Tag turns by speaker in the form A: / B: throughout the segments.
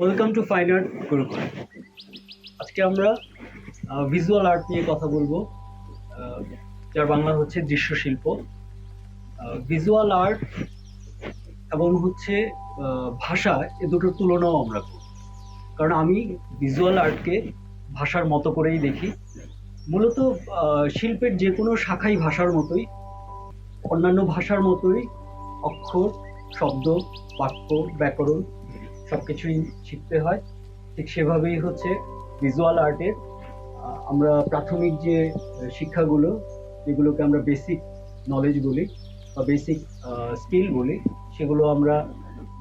A: Welcome to fine art Gurukul আজকে আমরা visual art নিয়ে কথা বলব যার বাংলা হচ্ছে দৃশ্য শিল্প ভিজুয়াল আর্ট এবং হচ্ছে ভাষা, এ দুটোর তুলনাও আমরা করি। কারণ আমি ভিজুয়াল আর্টকে ভাষার মতো করেই দেখি। মূলত শিল্পের যে কোনো শাখাই ভাষার মতোই, অন্যান্য ভাষার মতোই অক্ষর, শব্দ, বাক্য, ব্যাকরণ সব কিছুই শিখতে হয়। ঠিক সেভাবেই হচ্ছে ভিজুয়াল আর্টের আমরা প্রাথমিক যে শিক্ষাগুলো, যেগুলোকে আমরা বেসিক নলেজ বলি বা বেসিক স্কিল বলি, সেগুলো আমরা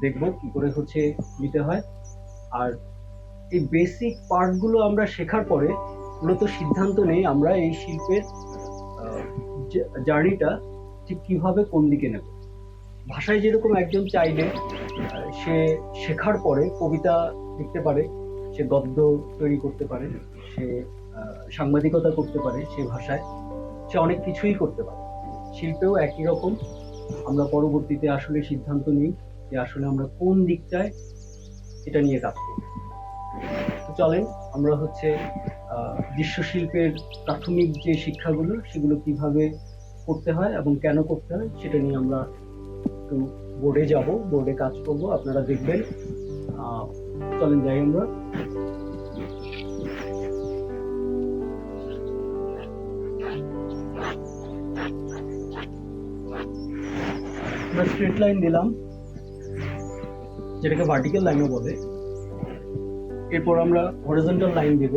A: দেখব কি করে হচ্ছে নিতে হয়। আর এই বেসিক পার্টগুলো আমরা শেখার পরে মূলত সিদ্ধান্ত নেই আমরা এই শিল্পের জার্নিটা ঠিক কীভাবে কোন দিকে নেব। ভাষায় যেরকম একজন চাইলে সে শেখার পরে কবিতা লিখতে পারে, সে গদ্য তৈরি করতে পারে, সে সাংবাদিকতা করতে পারে সে ভাষায়, সে অনেক কিছুই করতে পারে। শিল্পেও একই রকম। আমরা পরবর্তীতে আসলে সিদ্ধান্ত নিই যে আসলে আমরা কোন দিকটায় এটা নিয়ে কাজ করব। তো চলেন, আমরা হচ্ছে দৃশ্যশিল্পের প্রাথমিক যে শিক্ষাগুলো, সেগুলো কীভাবে করতে হয় এবং কেন করতে হয়, সেটা নিয়ে আমরা একটু বোর্ডে যাব বোর্ডে কাজ করব, আপনারা দেখবেন। চলেন যাই আমরা। স্ট্রেট লাইন দিলাম যেটাকে ভার্টিক্যাল লাইনও বলে। এরপর আমরা হরিজন্টাল লাইন দেব।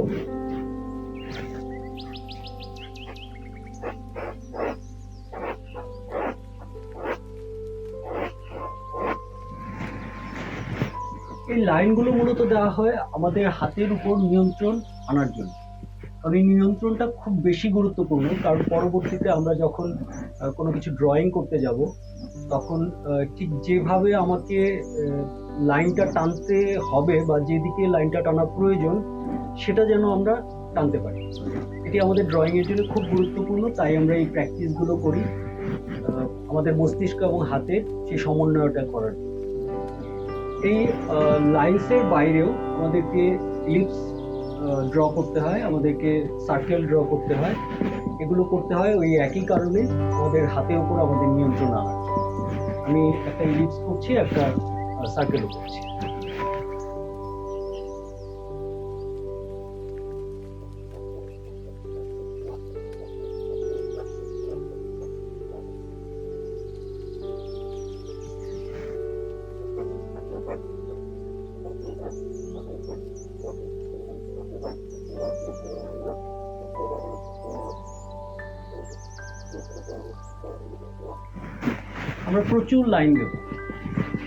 A: এই লাইনগুলো মূলত দেওয়া হয় আমাদের হাতের উপর নিয়ন্ত্রণ আনার জন্য কারণ এই নিয়ন্ত্রণটা খুব বেশি গুরুত্বপূর্ণ, কারণ পরবর্তীতে আমরা যখন কোনো কিছু ড্রয়িং করতে যাব, তখন ঠিক যেভাবে আমাকে লাইনটা টানতে হবে বা যেদিকে লাইনটা টানা প্রয়োজন, সেটা যেন আমরা টানতে পারি এটি আমাদের ড্রয়িংয়ের জন্য খুব গুরুত্বপূর্ণ, তাই আমরা এই প্র্যাকটিসগুলো করি আমাদের মস্তিষ্ক এবং হাতের সেই সমন্বয়টা করার জন্য। এই লাইন্সের বাইরেও আমাদেরকে লিপস ড্র করতে হয়, আমাদেরকে সার্কেল ড্র করতে হয়। এগুলো করতে হয় ওই একই কারণে আমাদের হাতের ওপর আমাদের নিয়ন্ত্রণ আনা আমি একটা লিপস করছি, একটা সার্কেলও করছি। আমরা প্রচুর লাইন দেব।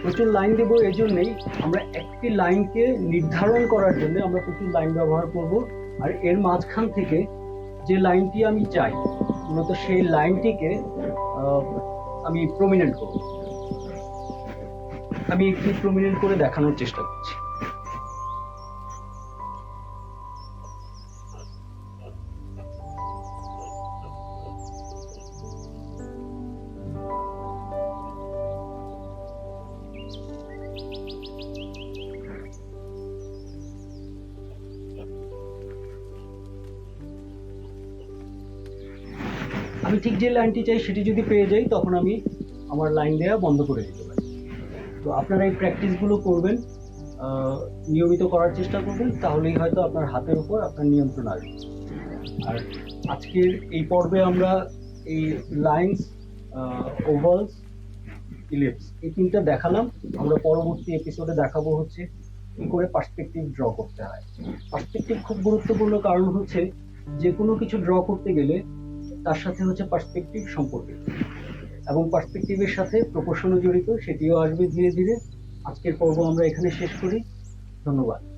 A: প্রচুর লাইন দেব এই জন্যেই আমরা একটি লাইনকে নির্ধারণ করার জন্য আমরা প্রচুর লাইন ব্যবহার করব। আর এর মাঝখান থেকে যে লাইনটি আমি চাই, মূলত সেই লাইনটিকে আমি প্রমিনেন্ট করব। আমি একটু প্রমিনেন্ট করে দেখানোর চেষ্টা করছি। আমি ঠিক যে লাইনটি চাই সেটি যদি পেয়ে যাই, তখন আমি আমার লাইন দেওয়া বন্ধ করে পারি তো আপনারা এই প্র্যাকটিসগুলো করবেন নিয়মিত করার চেষ্টা করবেন, তাহলেই হয়তো আপনার হাতের উপর আপনার নিয়ন্ত্রণ আসবে। আর আজকের এই পর্বে আমরা এই লাইন্স ওভালস ইলিপস এই তিনটা দেখালাম। আমরা পরবর্তী এপিসোডে দেখাবো হচ্ছে কী করে পার্সপেক্টিভ ড্র করতে হয়। পার্সপেক্টিভ খুব গুরুত্বপূর্ণ কারণ হচ্ছে যে কোনো কিছু ড্র করতে গেলে তার সাথে হচ্ছে পার্সপেক্টিভ সম্পর্কিত। এবং পার্সপেক্টিভের সাথে প্রপোশনও জড়িত, সেটিও আসবে ধীরে ধীরে। আজকের পর্ব আমরা এখানে শেষ করি। ধন্যবাদ।